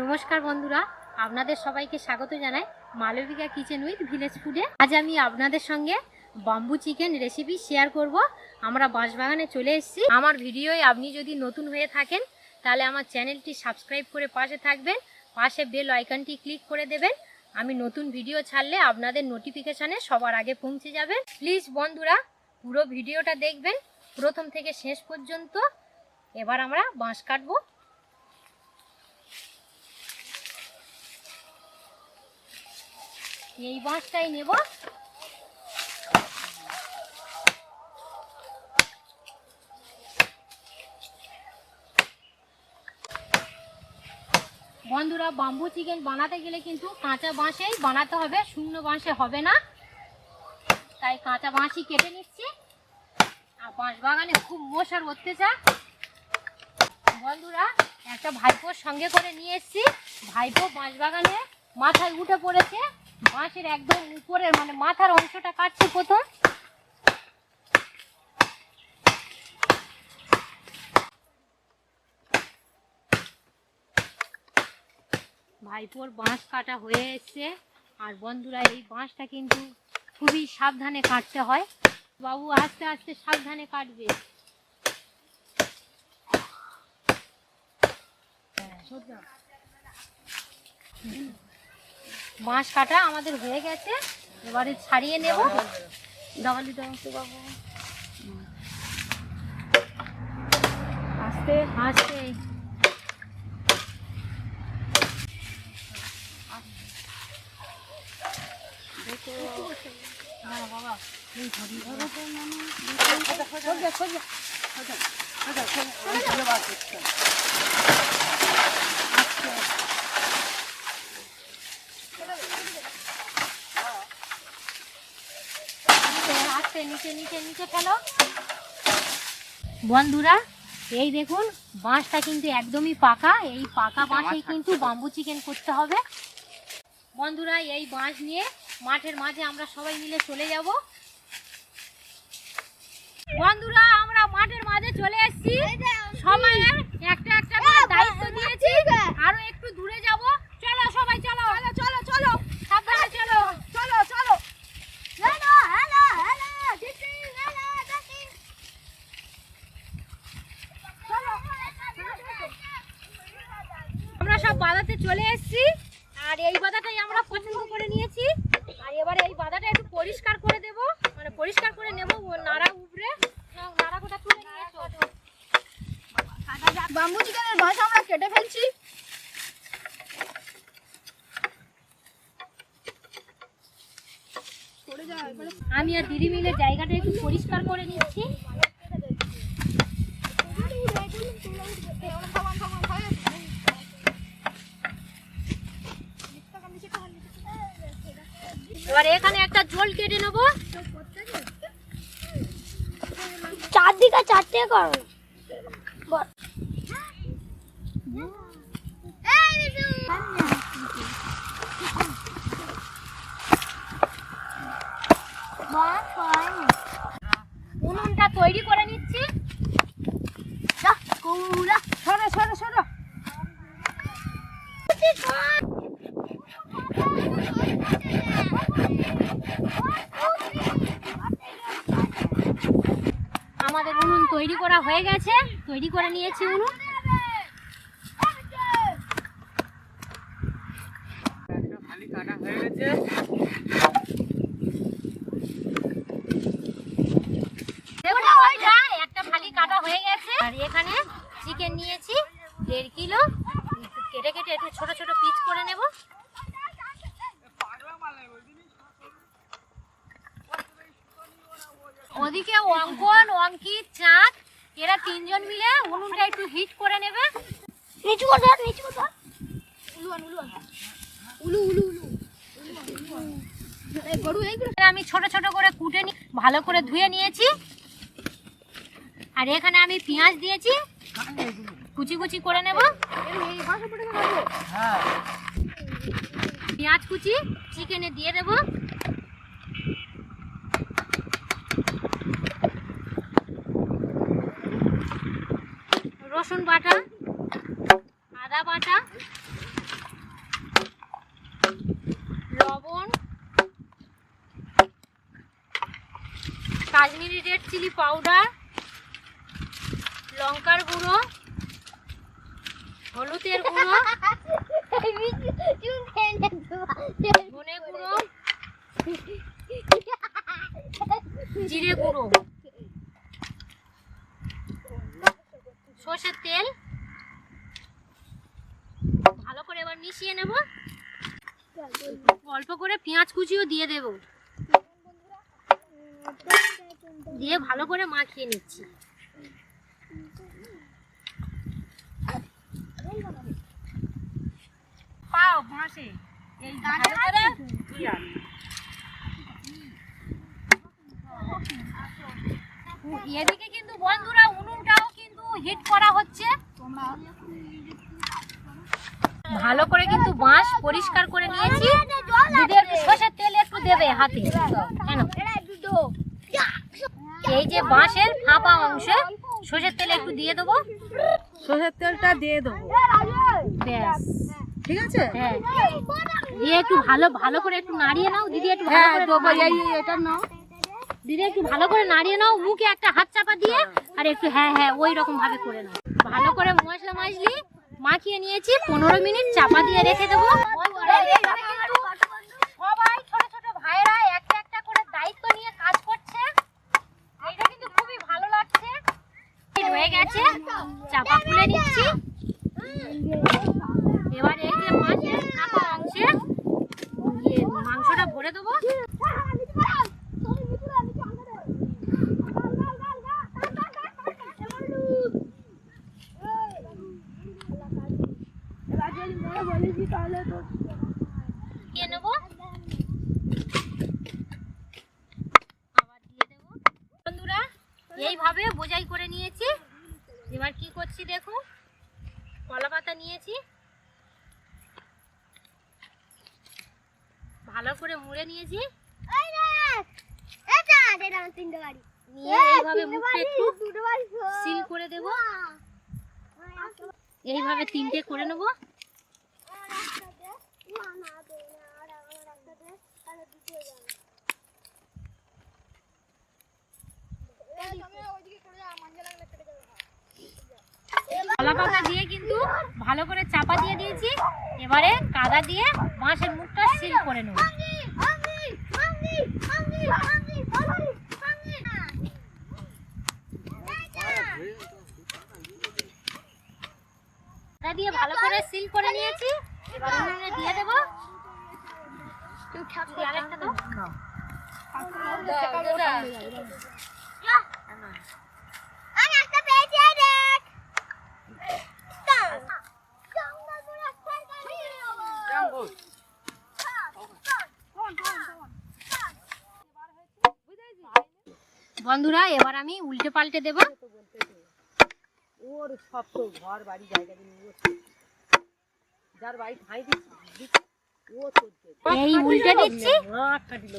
নমস্কার বন্ধুরা, আপনাদের সবাইকে স্বাগত জানাই মালবিকা কিচেন উইথ ভিলেজ ফুডে আজ আমি আপনাদের সঙ্গে বাম্বু চিকেন রেসিপি শেয়ার করব। আমরা বাঁশবাগানে চলে এসেছি। আমার ভিডিওয় আপনি যদি নতুন হয়ে থাকেন, তাহলে আমার চ্যানেলটি সাবস্ক্রাইব করে পাশে থাকবেন, পাশে বেল আইকনটি ক্লিক করে দেবেন। আমি নতুন ভিডিও ছাড়লে আপনাদের নোটিফিকেশানে সবার আগে পৌঁছে যাবে। প্লিজ বন্ধুরা, পুরো ভিডিওটা দেখবেন। প্রথম থেকে শেষ পর্যন্ত এবার আমরা বাঁশ কাটবো। এই বাঁশটাই নেব। বন্ধুরা বাম্বু চিকেন বানাতে গেলে কিন্তু কাঁচা বাঁশেই বানাতে হবে, শুকনো বাঁশে হবে না। তাই কাঁচা বাঁশই কেটে নিচ্ছি। আর বাঁশ বাগানে খুব মশার অত্যাচার। বন্ধুরা, একটা ভাইপোর সঙ্গে করে নিয়ে এসেছি। ভাইপো বাঁশ বাগানে মাথায় উঠে পড়েছে। বাঁশের একদম উপরের মানে মাথার অংশটা কাটছে প্রথম। ভাইপোর বাঁশ কাটা হয়ে এসছে। আর বন্ধুরা, এই বাঁশটা কিন্তু খুবই সাবধানে কাটতে হয়। বাবু আস্তে আস্তে সাবধানে কাটবে। বাঁশ কাটা আমাদের হয়ে গেছে এবারে ছাড়িয়ে নেব দাওয়ালি দাও তো বাবু আস্তে না বাবা এই ধরি ধরো তো মানে খোঁজে খোঁজে আস্তে নিচে নিচে নিচে ফেলো। বন্ধুরা এই দেখুন বাঁশটা কিন্তু একদমই পাকা। এই পাকা বাঁশেই কিন্তু বাম্বু চিকেন করতে হবে। বন্ধুরা এই বাঁশ নিয়ে মাঠের মাঝে আমরা সবাই মিলে চলে যাব। বন্ধুরা আমরা মাঠের মাঝে চলে এসেছি। সবাই একটা একটা দায়িত্ব দিয়েছি আরও একটু দূরে যাব চলো সবাই চলো চলো চলো চলো সাবধানে চলো চলো চলো হ্যালো হ্যালো হ্যালো দিদি হ্যালো দিদি আমরা সব বাদাতে চলে এসেছি আর এই বাদাটাই আমরা পছন্দ করে নিয়েছি আর এবারে এই বাদাটা একটু পরিষ্কার করে দেব মানে পরিষ্কার করে নেব ও নাড়া উপরে নাড়া গোটা তুলে নিয়ে এসো। বাম্বু চিকেনের মাছ আমরা কেটে ফেলছি আমি আর দিদি মিলে জায়গাটা একটু পরিষ্কার করে নিচ্ছি এবার এখানে একটা ঝোল কেটে নেব। চারদিকে চারটে করো উনুনটা তৈরি করে নিচ্ছি সরো সরো সরো আমাদের উনুন তৈরি করা হয়ে গেছে, তৈরি করে নিয়েছি উনুন। কাটা একটা ফালি কাটা হয়ে গেছে। এখানে চিকেন নিয়েছি, দেড় কিলো। কেটে কেটে একটু ছোট ছোট পিস করে নেব ওদিকে অঙ্কন অঙ্কিত চাঁদ এরা তিনজন মিলে উনুনটা একটু হিট করে নেবে। নিচু করে ধর নিচু করে উলু উলু উলু আমি ছোট ছোট করে কুটে নি ভালো করে ধুয়ে নিয়েছি। আর এখানে আমি পেঁয়াজ দিয়েছি। কুচি কুচি করে নেব। পেঁয়াজ কুচি চিকেনে দিয়ে দেব। রসুন বাটা, আদা বাটা, লবণ, কাশ্মীরি রেড চিলি পাউডার, লঙ্কার গুঁড়ো, হলুদের গুঁড়ো, ধনে গুঁড়ো, জিরে গুঁড়ো। সর্ষের তেল। ভালো করে এবার মিশিয়ে নেব। অল্প করে পেঁয়াজ কুচিও দিয়ে দেব। দিয়ে ভালো করে মাখিয়ে নিচ্ছি। পাও মাসে এই ভালো করে এদিকে কিন্তু বন্ধুরা কিন্তু হিট করা হচ্ছে। ভালো করে কিন্তু বাঁশ পরিষ্কার করে নিয়েছি। একটু সর্ষের তেল একটু দেবে হাতে। কেন? এই যে বাঁশের ফাঁপা অংশে সর্ষের তেল একটু দিয়ে দেবো। সর্ষের তেলটা দিয়ে দেবো। ব্যাস। ঠিক আছে? হ্যাঁ। দিয়ে একটু ভালো ভালো করে একটু নাড়িয়ে নাও। দিদি একটু ভালো হ্যাঁ করে দেবো। এই, এটা নাও। দিদি, একটু ভালো করে নাড়িয়ে নাও, মুখে একটা হাত চাপা দিয়ে, আর একটু হ্যাঁ হ্যাঁ ওই রকম ভাবে করে নাও। ভালো করে মশলা মাছলি, মাখিয়ে নিয়েছি, পনেরো মিনিট, চাপা দিয়ে রেখে দেবো সবাই ছোট ছোট ভাইরা একটা একটা করে দায়িত্ব নিয়ে কাজ করছে এটা কিন্তু খুবই ভালো লাগছে এই হয়ে গেছে চাপা খুলে নিচ্ছি এবার এই যে মাছের কাপা অংশে ইয়ে মাংসটা ভরে দেবো দিয়ে নেব? আবার দিয়ে দেবো বন্ধুরা এইভাবে বোঝাই করে নিয়েছি। এবার কি করছি দেখো? কলা পাতা নিয়েছি। ভালো করে মুড়ে নিয়েছি। এইভাবে করে দেব। এইভাবে তিনটে করে নেব। দিয়ে কিন্তু ভালো করে চাপা দিয়ে দিয়েছি। এবারে কাদা দিয়ে বাঁশের মুখটা সিল করে নেব। দিয়ে ভালো করে সিল করে নিয়েছি। এবার উনুনে দিয়ে দেবো। দিদি, আরেকটা দাও। বন্ধুরা এবার আমি উল্টে পাল্টে দেব। ওর সব তো ঘর বাড়ি জায়গা নিয়ে যার বাড়ি ঠাঁই দিচ্ছে ও এই উল্টে দিচ্ছি? নাক কাটিল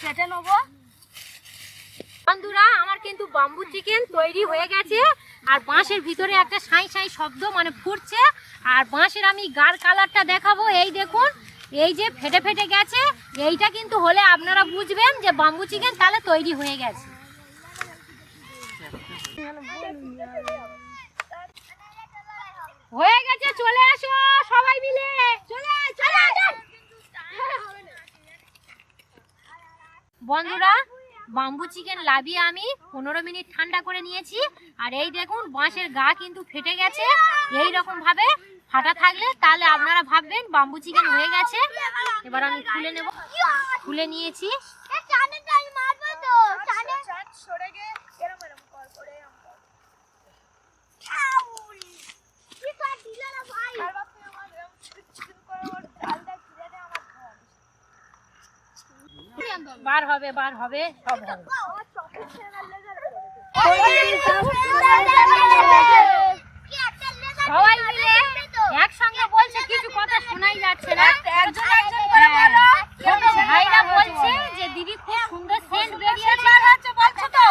কেটে নেব? বন্ধুরা আমার কিন্তু বাম্বু চিকেন তৈরি হয়ে গেছে আর বাঁশের ভিতরে একটা সাই সাই শব্দ মানে ফুটছে আর বাঁশের আমি গার কালারটা দেখাবো এই দেখুন এই যে ফেটে ফেটে গেছে এইটা কিন্তু হলে আপনারা বুঝবেন যে বাম্বু চিকেন তাহলে তৈরি হয়ে গেছে। হয়ে গেছে, চলে আসো সবাই মিলে। বন্ধুরা বাম্বু চিকেন লাভিয়ে আমি পনেরো মিনিট ঠান্ডা করে নিয়েছি। আর এই দেখুন, বাঁশের গা কিন্তু ফেটে গেছে। এই রকম ভাবে ফাটা থাকলে তাহলে আপনারা ভাববেন বাম্বু চিকেন হয়ে গেছে। এবার আমি খুলে নেব। খুলে নিয়েছি। হবে বার হবে সব হবে। সবাই মিলে একসঙ্গে বলছে কিছু কথা শোনাই যাচ্ছে না হ্যাঁ, ছোট ভাইরা বলছে যে দিদি খুব সুন্দর সেন্ট বেরিয়েছে বলছো তো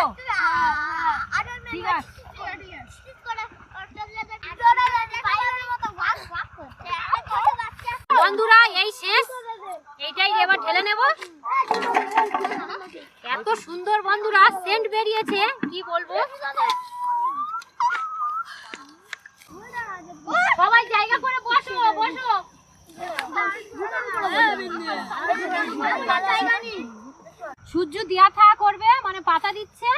ঠিক আছে বন্ধুরা এই শেষ সুন্দর বন্ধুরা সেন্ট বেরিয়েছে কি বলব সবাই জায়গা করে বসো বসো সূর্য দিয়া থাকা করবে মানে পাতা দিচ্ছে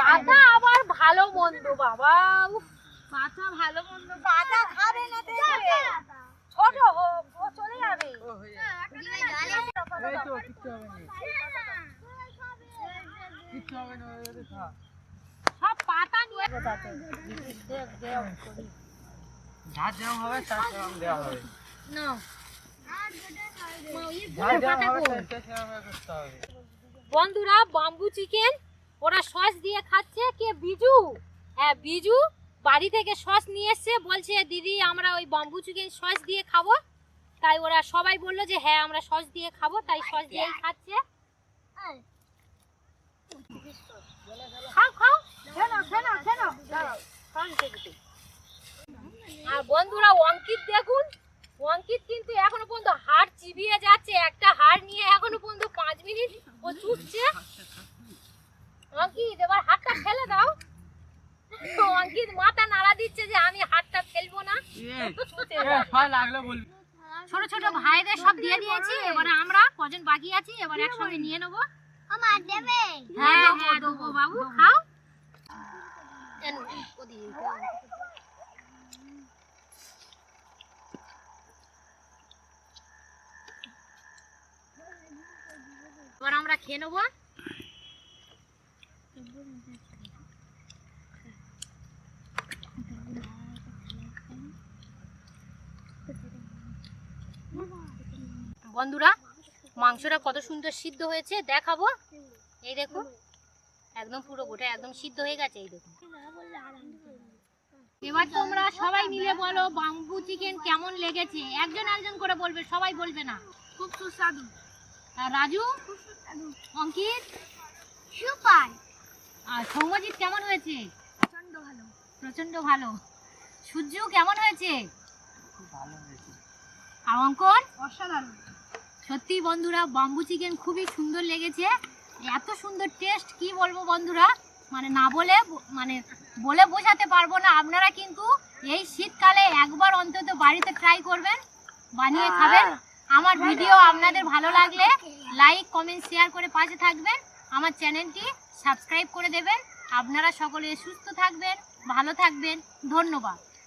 পাতা আবার ভালো মন্দ বাবা উফ, পাতা ভালো মন্দ পাতা খাবে না তো এসে। ছোট হোক ও চলে যাবে এই তো বন্ধুরা বাম্বু চিকেন ওরা সস দিয়ে খাচ্ছে। কে বিজু? হ্যাঁ বিজু বাড়ি থেকে সস নিয়ে এসছে। বলছে, দিদি, আমরা ওই বাম্বু চিকেন সস দিয়ে খাব। তাই ওরা সবাই বলল যে হ্যাঁ আমরা সস দিয়ে খাব তাই সস দিয়েই খাচ্ছে। খাও আর বন্ধুরা অঙ্কিত দেখুন অঙ্কিত কিন্তু এখনও পর্যন্ত হাড় চিবিয়ে যাচ্ছে। একটা হাড় নিয়ে এখনও পর্যন্ত পাঁচ মিনিট ও চুপছে। অঙ্কিত এবার হাতটা ফেলে দাও। তো অঙ্কিত মাথা নাড়া দিচ্ছে যে আমি হাতটা ফেলব না। ভয় লাগল বলবি। ছোট ছোট ভাইদের সব দিয়ে দিয়েছি এবারে আমরা কজন বাকি আছি এবারে একসঙ্গে নিয়ে নেব। আমার দেবে? হ্যাঁ হ্যাঁ দেবো বাবু খাও। এবার আমরা খেয়ে নেব। বন্ধুরা মাংসটা কত সুন্দর সিদ্ধ হয়েছে দেখাবো। এই দেখুন একদম পুরো গোটা একদম সিদ্ধ হয়ে গেছে এই দেখুন এবার তোমরা সবাই মিলে বলো বাম্বু চিকেন কেমন লেগেছে? একজন একজন করে বলবে সবাই বলবে না। খুব সুস্বাদু। রাজু? অঙ্কিত? সুপার। আর সৌমজিৎ কেমন হয়েছে? প্রচণ্ড ভালো। প্রচণ্ড ভালো। সূর্য কেমন হয়েছে? ভালো হয়েছে। আর অঙ্কন? অসাধারণ। সত্যি বন্ধুরা বাম্বু চিকেন খুবই সুন্দর লেগেছে। এত সুন্দর টেস্ট কি বলব বন্ধুরা? মানে না বলে মানে বলে বোঝাতে পারব না। আপনারা কিন্তু এই শীতকালে একবার অন্তত বাড়িতে ট্রাই করবেন বানিয়ে খাবেন। আমার ভিডিও আপনাদের ভালো লাগলে লাইক কমেন্ট শেয়ার করে পাশে থাকবেন। আমার চ্যানেলটি সাবস্ক্রাইব করে দেবেন। আপনারা সকলে সুস্থ থাকবেন ভালো থাকবেন। ধন্যবাদ।